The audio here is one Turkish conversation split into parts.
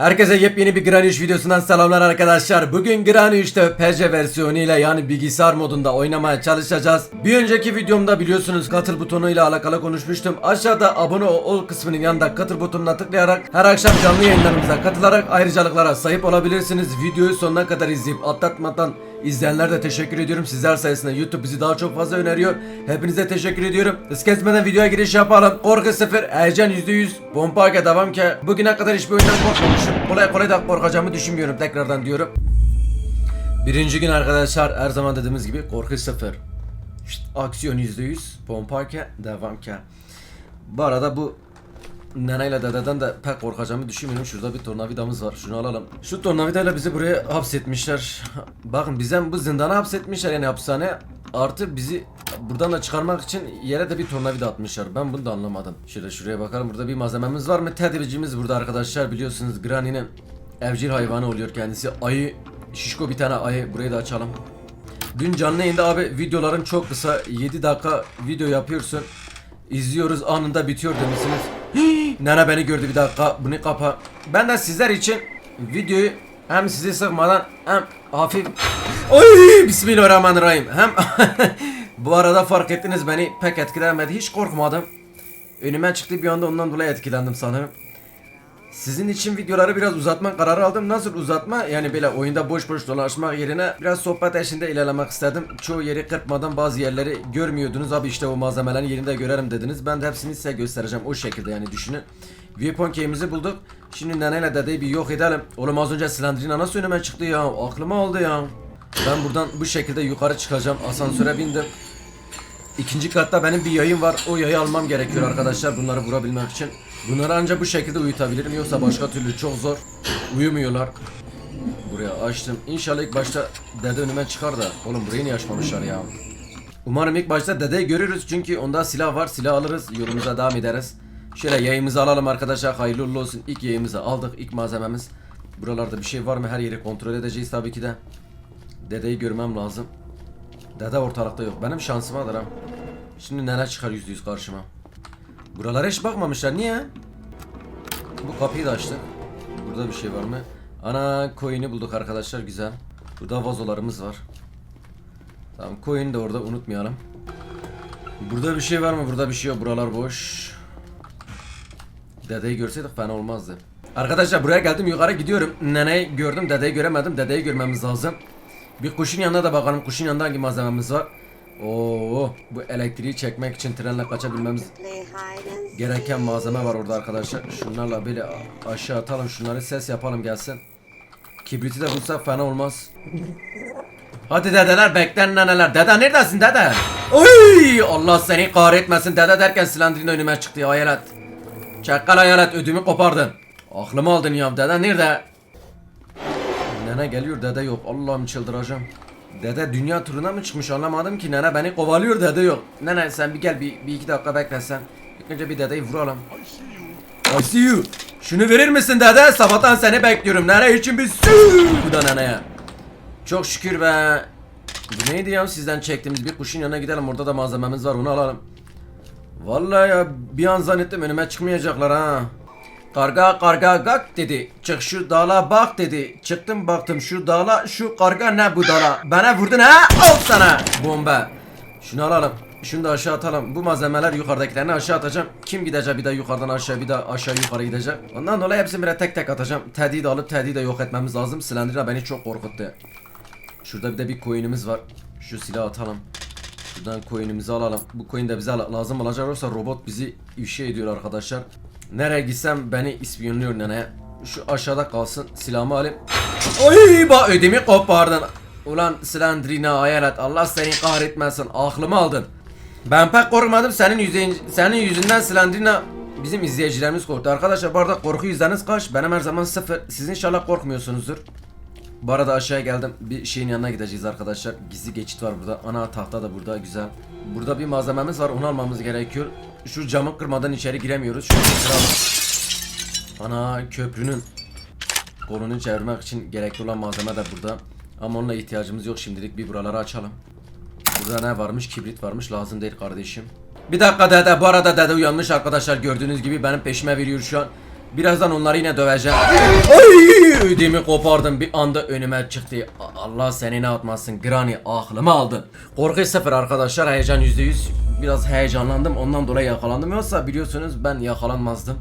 Herkese yepyeni bir Granny 3 videosundan selamlar arkadaşlar. Bugün Granny 3'te PC versiyonu ile yani bilgisayar modunda oynamaya çalışacağız. Bir önceki videomda biliyorsunuz katıl butonu ile alakalı konuşmuştum. Aşağıda abone ol kısmının yanında katıl butonuna tıklayarak her akşam canlı yayınlarımıza katılarak ayrıcalıklara sahip olabilirsiniz. Videoyu sonuna kadar izleyip atlatmadan izleyenler de teşekkür ediyorum. Sizler sayesinde YouTube bizi daha çok fazla öneriyor. Hepinize teşekkür ediyorum. Hız kesmeden videoya giriş yapalım. Korku 0, heyecan %100, pompa ke devam ke. Bugüne kadar hiçbir oyundan korkmamışım. Kolay kolay da korkacağımı düşünmüyorum tekrardan diyorum. Birinci gün arkadaşlar her zaman dediğimiz gibi korku 0. Şşt, aksiyon %100, pompa ke, devam ke. Bu arada bu Nene ile dededen de pek korkacağımı düşünmüyorum. Şurada bir tornavidamız var. Şunu alalım. Şu tornavidayla bizi buraya hapsetmişler. Bakın bize bu zindana hapsetmişler yani hapishane. Artı bizi buradan da çıkarmak için yere de bir tornavida atmışlar. Ben bunu da anlamadım. Şöyle şuraya bakalım. Burada bir malzememiz var mı? Tedbircimiz burada arkadaşlar. Biliyorsunuz Granny'nin evcil hayvanı oluyor kendisi. Ayı, şişko bir tane ayı. Burayı da açalım. Dün canlı yayında abi videoların çok kısa 7 dakika video yapıyorsun. İzliyoruz anında bitiyor demişsiniz. Nene beni gördü bir dakika bunu kapa. Ben de sizler için videoyu hem sizi sıkmadan hem hafif Oy bismillahirrahmanirrahim. Hem bu arada fark ettiniz beni pek etkilemedi. Hiç korkmadım. Önüme çıktı bir anda ondan dolayı etkilendim sanırım. Sizin için videoları biraz uzatma kararı aldım. Nasıl uzatma? Yani böyle oyunda boş boş dolaşmak yerine biraz sohbet eşliğinde ilerlemek istedim. Çoğu yeri kırpmadan bazı yerleri görmüyordunuz. Abi işte o malzemelerin yerinde görelim dediniz. Ben de hepsini size göstereceğim o şekilde yani düşünün. Weapon key'imizi bulduk. Şimdi neneyle dedeyi bir yok edelim. Oğlum az önce Slenderina nasıl önüme çıktı ya? Aklıma aldı ya. Ben buradan bu şekilde yukarı çıkacağım. Asansöre bindim. İkinci katta benim bir yayım var. O yayı almam gerekiyor arkadaşlar bunları vurabilmek için. Bunları ancak bu şekilde uyutabilirim yoksa başka türlü çok zor. Uyumuyorlar. Buraya açtım. İnşallah ilk başta dede önüme çıkar da. Oğlum burayı niye açmamışlar ya? Umarım ilk başta dedeyi görürüz çünkü onda silah var. Silah alırız. Yolumuza devam ederiz. Şöyle yayımızı alalım arkadaşlar. Hayırlı olsun. İlk yayımızı aldık. ilk malzememiz. Buralarda bir şey var mı? Her yeri kontrol edeceğiz tabii ki de. Dedeyi görmem lazım. Dede ortalıkta yok. Benim şansımadır ha. Şimdi nene çıkar yüzde yüz karşıma. Buralara hiç bakmamışlar. Niye? Bu kapıyı da açtık. Burada bir şey var mı? Ana coin'i bulduk arkadaşlar. Güzel. Burada vazolarımız var. Tamam coin de orada unutmayalım. Burada bir şey var mı? Burada bir şey yok. Buralar boş. Dedeyi görseydik fena olmazdı. Arkadaşlar buraya geldim yukarı gidiyorum. Neneyi gördüm dedeyi göremedim. Dedeyi görmemiz lazım. Bir kuşun yanına da bakalım. Kuşun yanında hangi malzememiz var? Oo, bu elektriği çekmek için trenle kaçabilmemiz gereken malzeme var orada arkadaşlar. Şunlarla böyle aşağı atalım. Şunları ses yapalım gelsin. Kibriti de bulsak fena olmaz. Hadi dedeler beklen neneler. Dede neredesin dede? Oy! Allah seni kahretmesin dede derken silendirin önüme çıktı ya hayalet. Çakkal hayalet ödümü kopardın. Aklımı aldın ya dede nerede? Nene geliyor dede yok. Allah'ım çıldıracağım. Dede dünya turuna mı çıkmış anlamadım ki nene beni kovalıyor dede yok. Nene sen bir gel bir, bir iki dakika bekle sen. İlk önce bir dedeyi vuralım. I see you. Şunu verir misin dede? Sabahtan seni bekliyorum. Nene için bir sü. Bu da neneye. Çok şükür be. Bu neydi ya sizden çektiğimiz bir kuşun yanına gidelim. Orada da malzememiz var onu alalım. Vallahi ya bir an zannettim önüme çıkmayacaklar ha. Karga karga gak dedi. Çık şu dala bak dedi. Çıktım baktım şu dala şu karga ne bu dala. Bana vurdun ha al sana bomba. Şunu alalım. Şunu da aşağı atalım. Bu malzemeler yukarıdakilerini aşağı atacağım. Kim gidecek bir de yukarıdan aşağı bir de aşağı yukarı gidecek. Ondan dolayı hepsini bire tek tek atacağım. Teddy'yi de alıp Teddy'yi de yok etmemiz lazım. Slendrina beni çok korkuttu. Şurada bir de bir coin'imiz var. Şu silahı atalım. Şuradan coin'imizi alalım. Bu coin de bize la- lazım olacak olursa robot bizi ifşa ediyor arkadaşlar. Nereye gitsem beni ispiyonluyor nene. Şu aşağıda kalsın. Silahımı alayım. Oy ba ödemi kopardın. Ulan Slendrina hayalet Allah seni kahretmesin. Aklımı aldın. Ben pek korkmadım senin yüzün, senin yüzünden Slendrina bizim izleyicilerimiz korktu. Arkadaşlar bu arada korku yüzdeniz kaç? Benim her zaman sıfır. Siz inşallah korkmuyorsunuzdur. Bu arada aşağıya geldim. Bir şeyin yanına gideceğiz arkadaşlar. Gizli geçit var burada. Ana tahta da burada güzel. Burada bir malzememiz var. Onu almamız gerekiyor. Şu camı kırmadan içeri giremiyoruz. Şunu kıralım. Ana köprünün kolunu çevirmek için gerekli olan malzeme de burada. Ama onunla ihtiyacımız yok şimdilik. Bir buraları açalım. Burada ne varmış? Kibrit varmış. Lazım değil kardeşim. Bir dakika dede. Bu arada dede uyanmış arkadaşlar. Gördüğünüz gibi benim peşime veriyor şu an. Birazdan onları yine döveceğim. Ay! Ödümü kopardım bir anda önüme çıktı. Allah seni ne atmasın Granny aklımı aldın. Korku sıfır arkadaşlar heyecan yüzde yüz. Biraz heyecanlandım ondan dolayı yakalandım. Yoksa biliyorsunuz ben yakalanmazdım.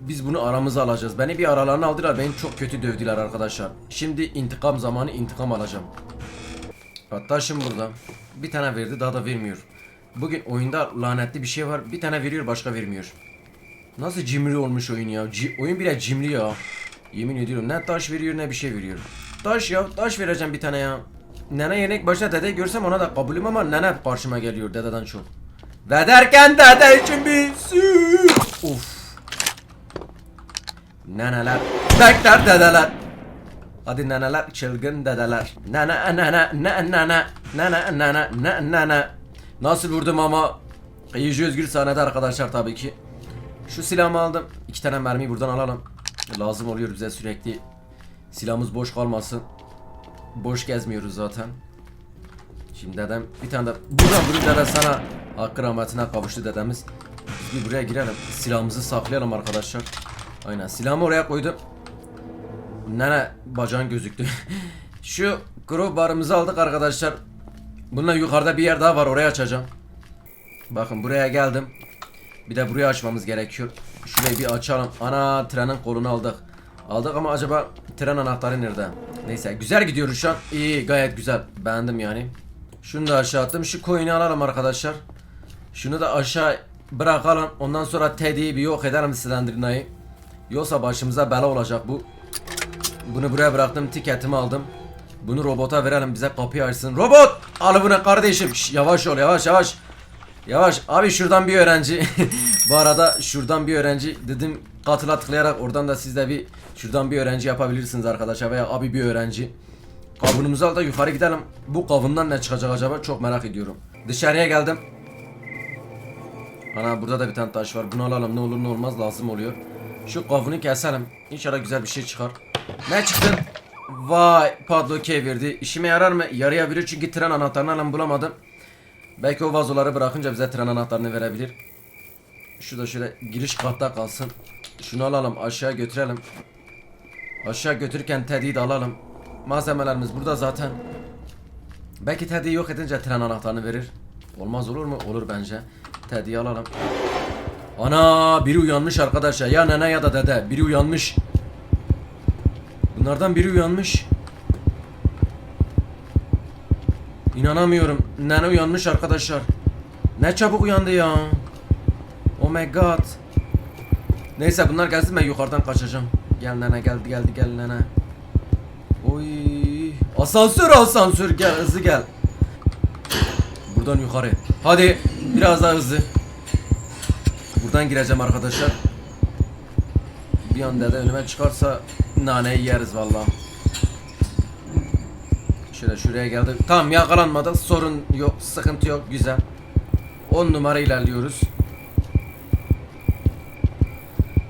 Biz bunu aramıza alacağız. Beni bir aralarına aldılar. Beni çok kötü dövdüler arkadaşlar. Şimdi intikam zamanı intikam alacağım. Hatta şimdi burada. Bir tane verdi daha da vermiyor. Bugün oyunda lanetli bir şey var. Bir tane veriyor başka vermiyor. Nasıl cimri olmuş oyun ya. Ci- oyun bile cimri ya. Yemin ediyorum ne taş veriyor ne bir şey veriyor. Taş ya taş vereceğim bir tane ya. Nene yenek başına dede görsem ona da kabulüm ama nene karşıma geliyor dededen çok. Ve derken dede için bir sü- Uf. Neneler. Bekler dedeler. Hadi neneler çılgın dedeler. Nene nene ne nene nene nene ne nene. Nasıl vurdum ama Yiyici Özgür sahnede arkadaşlar tabii ki. Şu silahımı aldım. İki tane mermiyi buradan alalım. Lazım oluyor bize sürekli. Silahımız boş kalmasın. Boş gezmiyoruz zaten. Şimdi dedem bir tane de buradan bunu dede sana hakkı rahmetine kavuştu dedemiz. Bir buraya girelim. Silahımızı saklayalım arkadaşlar. Aynen silahımı oraya koydum. Nene bacağın gözüktü. Şu crowbar'ımızı aldık arkadaşlar. Bununla yukarıda bir yer daha var oraya açacağım. Bakın buraya geldim. Bir de burayı açmamız gerekiyor. Şurayı bir açalım. Ana trenin kolunu aldık. Aldık ama acaba tren anahtarı nerede? Neyse güzel gidiyoruz şu an. İyi gayet güzel. Beğendim yani. Şunu da aşağı attım. Şu coin'i alalım arkadaşlar. Şunu da aşağı bırakalım. Ondan sonra Teddy'yi bir yok edelim Slendrina'yı. Yoksa başımıza bela olacak bu. Bunu buraya bıraktım. Tiketimi aldım. Bunu robota verelim bize kapıyı açsın. Robot! Al bunu kardeşim. Şş, yavaş ol yavaş yavaş. Yavaş abi şuradan bir öğrenci. Bu arada şuradan bir öğrenci dedim katıla tıklayarak oradan da siz de bir şuradan bir öğrenci yapabilirsiniz arkadaşlar veya abi bir öğrenci. Kavunumuzu al da yukarı gidelim. Bu kavundan ne çıkacak acaba çok merak ediyorum. Dışarıya geldim. Ana burada da bir tane taş var. Bunu alalım ne olur ne olmaz lazım oluyor. Şu kavunu keselim. İnşallah güzel bir şey çıkar. Ne çıktı? Vay padloke verdi. İşime yarar mı? Yarayabilir çünkü tren anahtarını hala bulamadım. Belki o vazoları bırakınca bize tren anahtarını verebilir. Şu da şöyle giriş katta kalsın. Şunu alalım aşağı götürelim. Aşağı götürürken Teddy'yi de alalım. Malzemelerimiz burada zaten. Belki Teddy'yi yok edince tren anahtarını verir. Olmaz olur mu? Olur bence. Teddy'yi alalım. Ana biri uyanmış arkadaşlar. Ya nene ya da dede. Biri uyanmış. Bunlardan biri uyanmış. İnanamıyorum. Nene uyanmış arkadaşlar. Ne çabuk uyandı ya. Oh my god. Neyse bunlar gelsin ben yukarıdan kaçacağım. Gel nene geldi geldi gel nene. Oy. Asansör asansör gel hızlı gel. Buradan yukarı. Hadi biraz daha hızlı. Buradan gireceğim arkadaşlar. Bir anda da önüme çıkarsa naneyi yeriz vallahi. Şöyle şuraya geldik. Tamam yakalanmadık. Sorun yok. Sıkıntı yok. Güzel. 10 numara ilerliyoruz.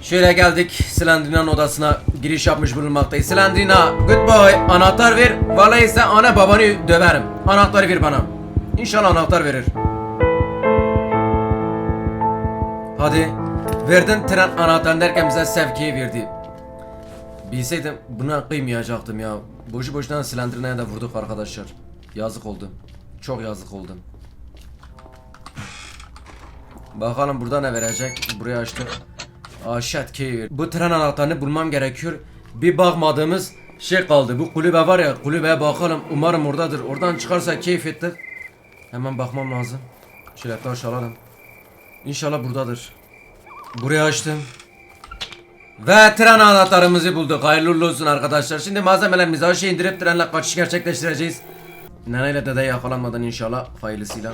Şöyle geldik. Slendrina'nın odasına giriş yapmış bulunmaktayız. Slendrina, good boy. Anahtar ver. Vallahi sen ana babanı döverim. Anahtarı ver bana. İnşallah anahtar verir. Hadi. Verdin tren anahtarını derken bize sevkiyi verdi. Bilseydim buna kıymayacaktım ya. Boşu boşuna Slendrina'ya da vurduk arkadaşlar. Yazık oldu. Çok yazık oldu. Bakalım burada ne verecek. Buraya açtık. Aşet keyif. Bu tren anahtarını bulmam gerekiyor. Bir bakmadığımız şey kaldı. Bu kulübe var ya kulübeye bakalım. Umarım oradadır. Oradan çıkarsa keyif ettik. Hemen bakmam lazım. Şöyle taş alalım. İnşallah buradadır. Buraya açtım. Ve tren anahtarımızı bulduk. Hayırlı olsun arkadaşlar. Şimdi malzemelerimizi aşağı indirip trenle kaçış gerçekleştireceğiz. Nene ile dede yakalanmadan inşallah hayırlısıyla.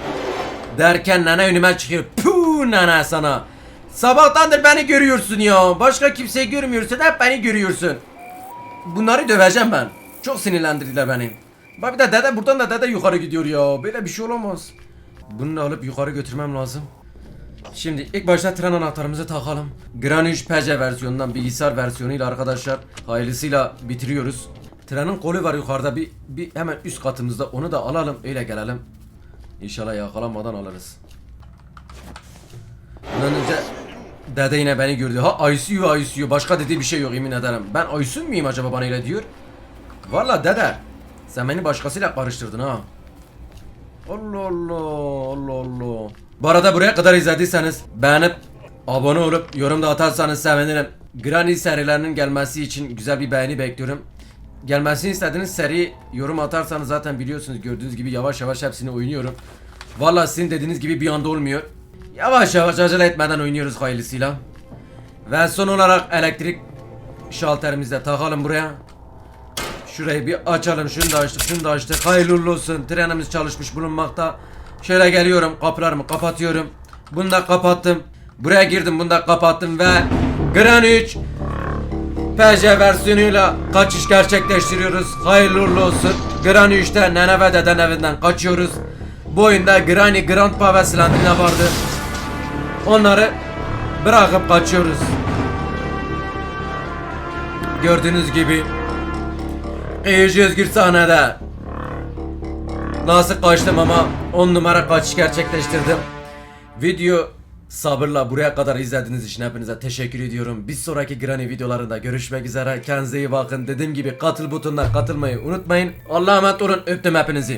Derken nene önüme çıkıyor. Puh nene sana. Sabahtandır beni görüyorsun ya. Başka kimseyi görmüyorsun. Hep beni görüyorsun. Bunları döveceğim ben. Çok sinirlendirdiler beni. Bak bir de dede buradan da dede yukarı gidiyor ya. Böyle bir şey olamaz. Bunu alıp yukarı götürmem lazım. Şimdi ilk başta tren anahtarımızı takalım. Granny 3 PC versiyonundan bilgisayar versiyonuyla arkadaşlar hayırlısıyla bitiriyoruz. Trenin kolu var yukarıda bir, bir hemen üst katımızda onu da alalım öyle gelelim. İnşallah yakalanmadan alırız. Bundan önce Dede yine beni gördü. Ha ICU ICU başka dediği bir şey yok yemin ederim. Ben Aysun muyum acaba bana öyle diyor? Valla dede sen beni başkasıyla karıştırdın ha. Allah Allah Allah Allah. Bu arada buraya kadar izlediyseniz beğenip abone olup yorum da atarsanız sevinirim. Granny serilerinin gelmesi için güzel bir beğeni bekliyorum. Gelmesini istediğiniz seri yorum atarsanız zaten biliyorsunuz gördüğünüz gibi yavaş yavaş hepsini oynuyorum. Valla sizin dediğiniz gibi bir anda olmuyor. Yavaş yavaş acele etmeden oynuyoruz hayırlısıyla. Ve son olarak elektrik şalterimizi de takalım buraya. Şurayı bir açalım. Şunu da açtık, şunu da açtık. Hayırlı olsun. Trenimiz çalışmış bulunmakta. Şöyle geliyorum, kapılarımı kapatıyorum. Bunu da kapattım. Buraya girdim, bunu da kapattım ve Gran 3 PC versiyonuyla kaçış gerçekleştiriyoruz. Hayırlı olsun. Gran 3'te Nene ve Deden evinden kaçıyoruz. Bu oyunda Granny, Grandpa ve Slenderman vardı. Onları bırakıp kaçıyoruz. Gördüğünüz gibi Kıyıcı Özgür sahnede. Nasıl kaçtım ama 10 numara kaçış gerçekleştirdim. Video sabırla buraya kadar izlediğiniz için hepinize teşekkür ediyorum. Bir sonraki Granny videolarında görüşmek üzere. Kendinize iyi bakın. Dediğim gibi katıl butonuna katılmayı unutmayın. Allah'a emanet olun. Öptüm hepinizi